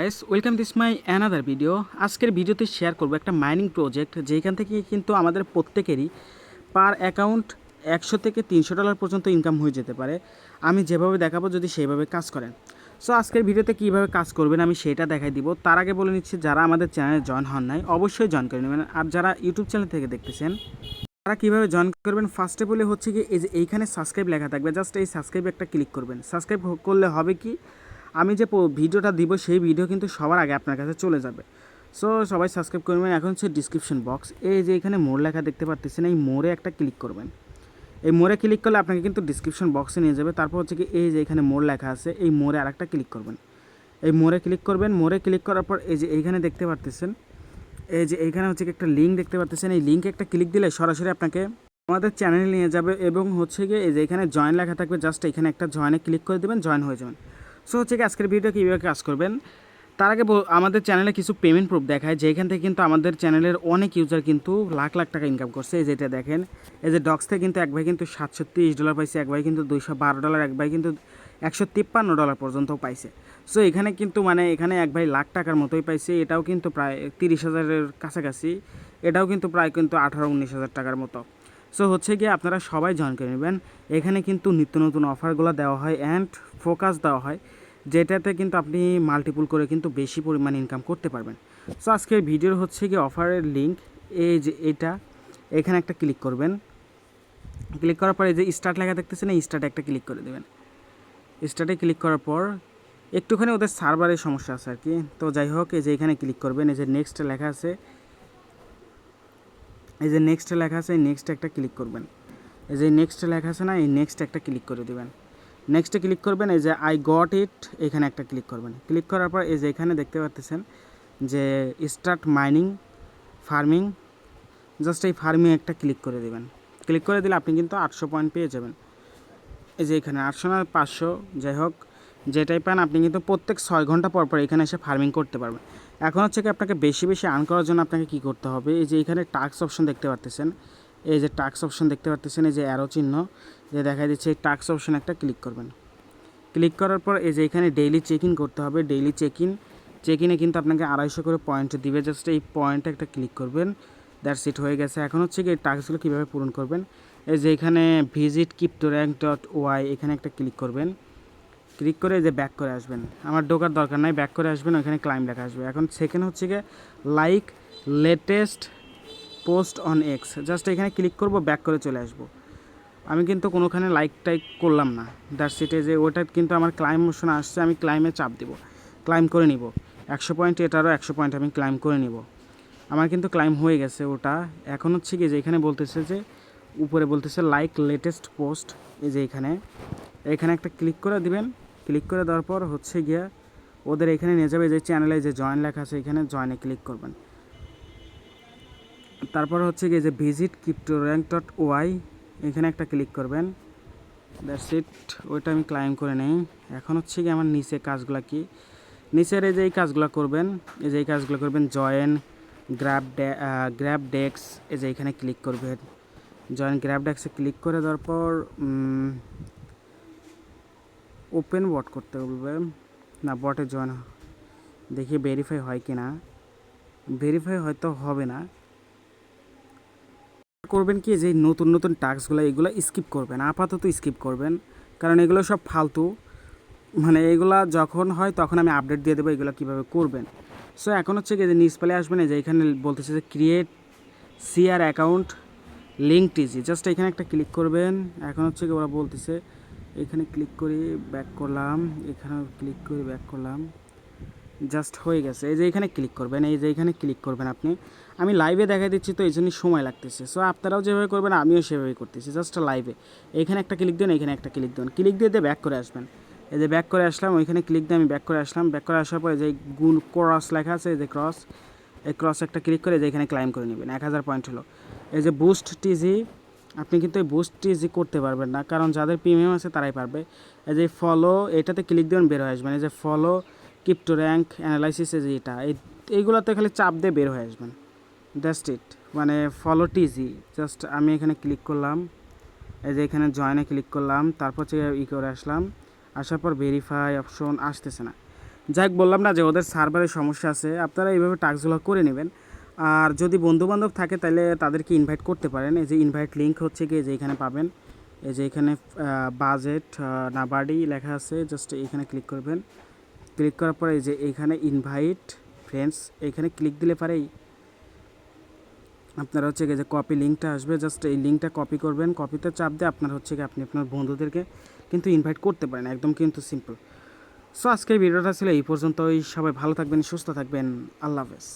Guys welcome this my another video আজকের ভিডিওতে share করব একটা মাইনিং প্রজেক্ট যেখান থেকে কিন্তু আমাদের প্রত্যেকেরই পার অ্যাকাউন্ট একশো থেকে তিনশো ডলার পর্যন্ত ইনকাম হয়ে যেতে পারে। আমি যেভাবে দেখাবো যদি সেইভাবে কাজ করেন। সো আজকের ভিডিওতে কীভাবে কাজ করবেন আমি সেটা দেখাই দিব। তার আগে বলে নিচ্ছি, যারা আমাদের চ্যানেলে জয়েন হন নাই, অবশ্যই জয়েন করে নেবেন। আর যারা ইউটিউব চ্যানেল থেকে দেখতেছেন, তারা কীভাবে জয়েন করবেন? ফার্স্টে বলে হচ্ছে কি, এই যে এইখানে সাবস্ক্রাইব লেখা থাকবে। জাস্ট এই সাবস্ক্রাইব একটা ক্লিক করবেন। সাবস্ক্রাইব করলে হবে কি আমি যে ভিডিওটা দিব সেই ভিডিও কিন্তু সবার আগে আপনার কাছে চলে যাবে। সো সবাই সাবস্ক্রাইব করবেন এখন হচ্ছে ডিসক্রিপশন বক্স এই যে এখানে মোর লেখা দেখতে পাচ্ছেন এই মোড়ে একটা ক্লিক করবেন। এই মোড়ে ক্লিক করলে আপনাকে কিন্তু ডিসক্রিপশন বক্সে নিয়ে যাবে। তারপর হচ্ছে কি এই যে এখানে মোড় লেখা আছে, এই মোড়ে আরেকটা ক্লিক করবেন। এই মোড়ে ক্লিক করবেন। মোড়ে ক্লিক করার পর এই যে এইখানে দেখতে পারতেছেন, এই যে এইখানে হচ্ছে কি একটা লিঙ্ক দেখতে পাচ্ছেন এই লিঙ্কে একটা ক্লিক দিলে সরাসরি আপনাকে আমাদের চ্যানেলে নিয়ে যাবে এবং হচ্ছে গিয়ে এই যে এখানে জয়েন লেখা থাকবে। জাস্ট এখানে একটা জয়েনে ক্লিক করে দেবেন জয়েন হয়ে যাবেন। সো হচ্ছে কি, আজকের ভিডিও কীভাবে কাজ করবেন? তার আগে আমাদের চ্যানেলে কিছু পেমেন্ট প্রুফ দেখায়, যেখান থেকে কিন্তু আমাদের চ্যানেলের অনেক ইউজার কিন্তু লাখ লাখ টাকা ইনকাম করছে। এই যেটা দেখেন, এই যে ডক্স থেকে কিন্তু এক ভাই কিন্তু সাতশো তিরিশ ডলার পাইছে, এক ভাই কিন্তু দুইশো বারো ডলার এক ভাই কিন্তু একশো তিপ্পান্ন ডলার পর্যন্ত পাইছে। সো এখানে কিন্তু মানে এখানে এক ভাই লাখ টাকার মতোই পাইছে, এটাও কিন্তু প্রায় তিরিশ হাজারের কাছাকাছি, এটাও কিন্তু প্রায় কিন্তু আঠারো উনিশ হাজার টাকার মতো। সো হচ্ছে গিয়ে আপনারা সবাই জয়েন করে নেবেন। এখানে কিন্তু নিত্য নতুন অফারগুলো দেওয়া হয় অ্যান্ড ফোকাস দেওয়া হয়। যেটাতে কিন্তু আপনি মাল্টিপুল করে কিন্তু বেশি পরিমাণ ইনকাম করতে পারবেন। সো আজকের ভিডিওর হচ্ছে গিয়ে অফারের লিঙ্ক এই যে এটা, এখানে একটা ক্লিক করবেন। ক্লিক করার পরে যে স্টার্ট লেখা দেখতেছেন, এই স্টার্টে একটা ক্লিক করে দেবেন। স্টার্টে ক্লিক করার পর একটুখানি ওদের সার্ভারের সমস্যা আছে আর কি তো যাই হোক, এই যে এখানে ক্লিক করবেন, এই যে নেক্সট লেখা আছে। এই যে নেক্সট লেখা আছে নেক্সট একটা ক্লিক করবেন। এই যে নেক্সট লেখা আছে না, এই নেক্সট একটা ক্লিক করে দেবেন। নেক্সটে ক্লিক করবেন, এই যে আই গট ইট এখানে একটা ক্লিক করবেন। ক্লিক করার পর এই যে এখানে দেখতে পাচ্ছেন যে স্টার্ট মাইনিং ফার্মিং জাস্ট এই ফার্মিং একটা ক্লিক করে দেবেন। ক্লিক করে দিলে আপনি কিন্তু আটশো পয়েন্ট পেয়ে যাবেন। এই যে এখানে আটশো না পাঁচশো, যাই হোক, যেটাই পান আপনি কিন্তু প্রত্যেক ছয় ঘণ্টা পর পর এখানে এসে ফার্মিং করতে পারবেন। এখন হচ্ছে কি আপনাকে বেশি বেশি আর্ন করার জন্য আপনাকে কী করতে হবে? এই যে এখানে টাক্স অপশন দেখতে পারতেছেন। এই যে টাক্স অপশন দেখতে পারতেছেন, এই যে অ্যারো চিহ্ন। যে দেখা দিচ্ছে এই টাক্স অপশন একটা ক্লিক করবেন। ক্লিক করার পর এই যে এখানে ডেইলি চেক ইন করতে হবে। ডেইলি চেক ইন চেক ইনে কিন্তু আপনাকে আড়াইশো করে পয়েন্ট দিবে। জাস্ট এই পয়েন্টে একটা ক্লিক করবেন। দ্যাটস ইট হয়ে গেছে। এখন হচ্ছে কি এই টাস্কগুলো কীভাবে পূরণ করবেন? এই যে এখানে visit crypto rank dot Y এখানে একটা ক্লিক করবেন। ক্লিক করে যে ব্যাক করে আসবেন। আমার ঢোকার দরকার নাই। ব্যাক করে আসবেন। ওখানে ক্লাইম লেখা আসবে। এখন সেকেন্ড হচ্ছে গিয়ে like latest post on X just এখানে ক্লিক করব ব্যাক করে চলে আসব। আমি কিন্তু কোনোখানে লাইক টাইক করলাম না। ইটে যে ওটা কিন্তু আমার ক্লাইম মোশন আসছে, আমি ক্লাইমে চাপ দিব। ক্লাইম করে নিব। একশো পয়েন্ট এটারও একশো পয়েন্ট আমি ক্লাইম করে নিব। আমার কিন্তু ক্লাইম হয়ে গেছে ওটা। এখন হচ্ছে কি যে এখানে বলতেছে যে, উপরে বলতেছে লাইক লেটেস্ট পোস্ট এই যে এখানে। এখানে একটা ক্লিক করে দিবেন। ক্লিক করে দেওয়ার পর হচ্ছে গিয়া ওদের এখানে নিয়ে যাবে যে চ্যানেলে যে জয়েন লেখা আছে, এখানে জয়েনে ক্লিক করবেন। তারপর হচ্ছে গিয়ে যে visit crypto rank dot Y এখানে একটা ক্লিক করবেন। দ্যাটস ইট ওইটা আমি ক্লাইম করে নেই। এখন হচ্ছে কি আমার নিচে কাজগুলো কি? নিচের এই যে এই কাজগুলো করবেন, এই যে এই কাজগুলো করবেন জয়েন গ্র্যাব গ্র্যাব ডেক্স এই যে এখানে ক্লিক করবেন। জয়েন গ্র্যাব ডেক্সে ক্লিক করে দেওয়ার পর ওপেন বট করতে বলবে না বটে জয়েন দেখি ভেরিফাই হয় কি না ভেরিফাই হয়তো হবে না। করবেন কি, যে নতুন নতুন টাস্কগুলো, এগুলো স্কিপ করবেন, আপাতত স্কিপ করবেন। কারণ এগুলো সব ফালতু। মানে এগুলা যখন হয়, তখন আমি আপডেট দিয়ে দেবো এগুলো কীভাবে করবেন। সো এখন হচ্ছে কি, যে নিউজ পেলে আসবেন যে এখানে বলতেছে যে create CR account link TG just এখানে একটা ক্লিক করবেন। এখন হচ্ছে কি ওরা বলতেছে, এখানে ক্লিক করে ব্যাক করলাম এখানে ক্লিক করে ব্যাক করলাম। জাস্ট হয়ে গেছে। এই যে এখানে ক্লিক করবেন, এই যে এখানে ক্লিক করবেন আপনি। আমি লাইভে দেখা দিচ্ছি তো এই জন্যই সময় লাগতেছে। সো আপনারাও যেভাবে করবেন, আমিও সেভাবেই করতেছি। জাস্ট লাইভে এখানে একটা ক্লিক দেন, এখানে একটা ক্লিক দেন। ক্লিক দিয়ে দিয়ে ব্যাক করে আসবেন। এই যে ব্যাক করে আসলাম, ওইখানে ক্লিক দিয়ে আমি ব্যাক করে আসলাম। ব্যাক করে আসার পরে যে গুণ ক্রস লেখা আছে, এই যে ক্রস এই ক্রস একটা ক্লিক করে যে এখানে ক্লাইম করে নেবেন। এক হাজার পয়েন্ট হলো। এই যে বুস্ট টিজি আপনি কিন্তু এই বুস্ট টিজি করতে পারবেন না। কারণ যাদের প্রিমিয়াম আছে, তারাই পারবে। এই যে ফলো এটাতে ক্লিক দেবেন বের হয়ে আসবেন। এই যে ফলো ক্রিপ্টো র্যাঙ্ক অ্যানালাইসিস এই যে এটা এই, এইগুলোতে খালি চাপ দিয়ে বের হয়ে আসবেন। জাস্ট ইট মানে ফলো টিজি জাস্ট আমি এখানে ক্লিক করলাম, এই যে এখানে জয়েনে ক্লিক করলাম, তারপর হচ্ছে ই করে আসলাম, আসার পর ভেরিফাই অপশন আসতেছে না। যাই হোক বললাম না যে ওদের সার্ভারের সমস্যা আছে, আপনারা এইভাবে টাস্কগুলো করে নেবেন। আর যদি বন্ধুবান্ধব থাকে তাহলে তাদেরকে ইনভাইট করতে পারেন, এই যে ইনভাইট লিঙ্ক হচ্ছে গিয়ে যে এখানে পাবেন, এই যে এখানে বাজেট নাবার্ডি লেখা আছে জাস্ট এখানে ক্লিক করবেন। ক্লিক করার পরে যে এইখানে ইনভাইট ফ্রেন্ডস এখানে ক্লিক দিলে পারেই আপনার হচ্ছে যে কপি লিঙ্কটা আসবে জাস্ট এই লিঙ্কটা কপি করবেন কপিতে চাপ দিয়ে আপনার হচ্ছে কি আপনি আপনার বন্ধুদেরকে কিন্তু ইনভাইট করতে পারেন, একদম কিন্তু সিম্পল সো আজকের ভিডিওটা ছিল এই পর্যন্তই, সবাই ভালো থাকবেন, সুস্থ থাকবেন, আল্লাহ হাফেজ।